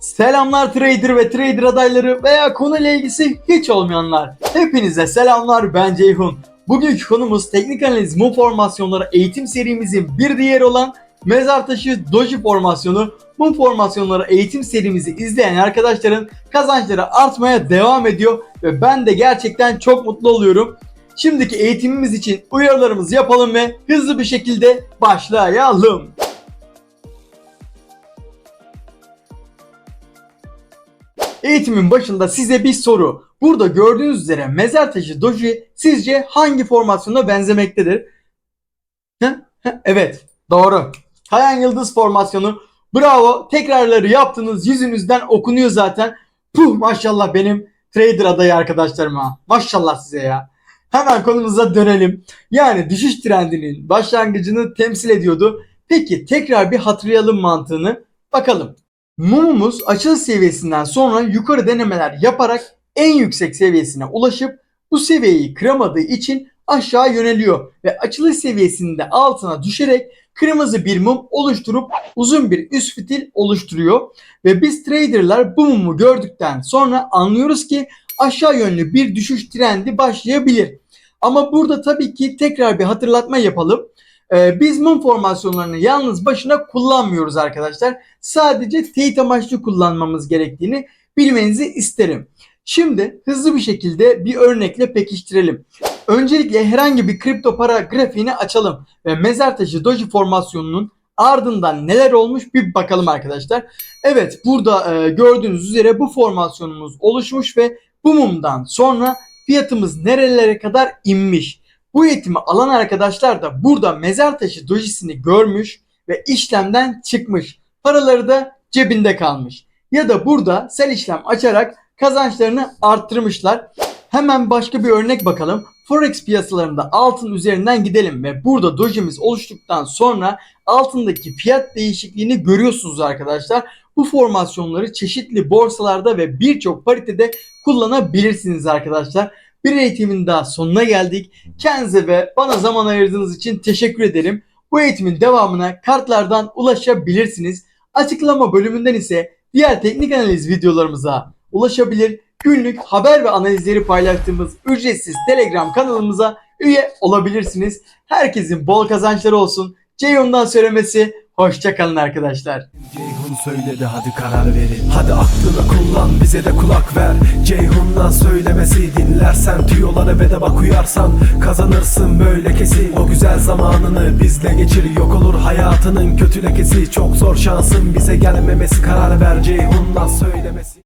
Selamlar trader ve trader adayları veya konuyla ilgisi hiç olmayanlar. Hepinize selamlar ben Ceyhun. Bugünkü konumuz teknik analiz mum formasyonları eğitim serimizin bir diğeri olan mezar taşı doji formasyonu. Mum formasyonları eğitim serimizi izleyen arkadaşların kazançları artmaya devam ediyor ve ben de gerçekten çok mutlu oluyorum. Şimdiki eğitimimiz için uyarılarımızı yapalım ve hızlı bir şekilde başlayalım. Eğitimin başında size bir soru. Burada gördüğünüz üzere mezar taşı doji sizce hangi formasyona benzemektedir? Evet doğru. Kayan Yıldız formasyonu. Bravo. Tekrarları yaptınız. Yüzünüzden okunuyor zaten. Puh maşallah benim trader adayı arkadaşlarıma. Maşallah size ya. Hemen konumuza dönelim. Yani düşüş trendinin başlangıcını temsil ediyordu. Peki tekrar bir hatırlayalım mantığını. Bakalım. Mumumuz açılış seviyesinden sonra yukarı denemeler yaparak en yüksek seviyesine ulaşıp bu seviyeyi kıramadığı için aşağı yöneliyor ve açılış seviyesinde altına düşerek kırmızı bir mum oluşturup uzun bir üst fitil oluşturuyor ve biz traderlar bu mumu gördükten sonra anlıyoruz ki aşağı yönlü bir düşüş trendi başlayabilir. Ama burada tabii ki tekrar bir hatırlatma yapalım. Ee, biz mum formasyonlarını yalnız başına kullanmıyoruz arkadaşlar sadece teyit amaçlı kullanmamız gerektiğini bilmenizi isterim. Şimdi hızlı bir şekilde bir örnekle pekiştirelim. Öncelikle herhangi bir kripto para grafiğini açalım ve mezar taşı doji formasyonunun ardından neler olmuş bir bakalım arkadaşlar. Evet burada e, gördüğünüz üzere bu formasyonumuz oluşmuş ve bu mumdan sonra fiyatımız nerelere kadar inmiş. Bu eğitimi alan arkadaşlar da burada mezar taşı dojisini görmüş ve işlemden çıkmış paraları da cebinde kalmış. Ya da burada sel işlem açarak kazançlarını arttırmışlar. Hemen başka bir örnek bakalım. Forex piyasalarında altın üzerinden gidelim ve burada dojimiz oluştuktan sonra altındaki fiyat değişikliğini görüyorsunuz arkadaşlar. Bu formasyonları çeşitli borsalarda ve birçok paritede kullanabilirsiniz arkadaşlar. Bir eğitimin daha sonuna geldik. Kendinize ve bana zaman ayırdığınız için teşekkür ederim. Bu eğitimin devamına kartlardan ulaşabilirsiniz. Açıklama bölümünden ise diğer teknik analiz videolarımıza ulaşabilir. Günlük haber ve analizleri paylaştığımız ücretsiz Telegram kanalımıza üye olabilirsiniz. Herkesin bol kazançları olsun. Ceyhun'dan söylemesi hoşçakalın arkadaşlar. Söyledi hadi karar verin. Hadi aklını kullan bize de kulak ver. Ceyhun'dan söylemesi dinlersen Tüyolara ve de bak uyarsan Kazanırsın böyle kesin O güzel zamanını bizle geçir Yok olur hayatının kötü lekesi Çok zor şansın bize gelmemesi Karar ver. Ceyhun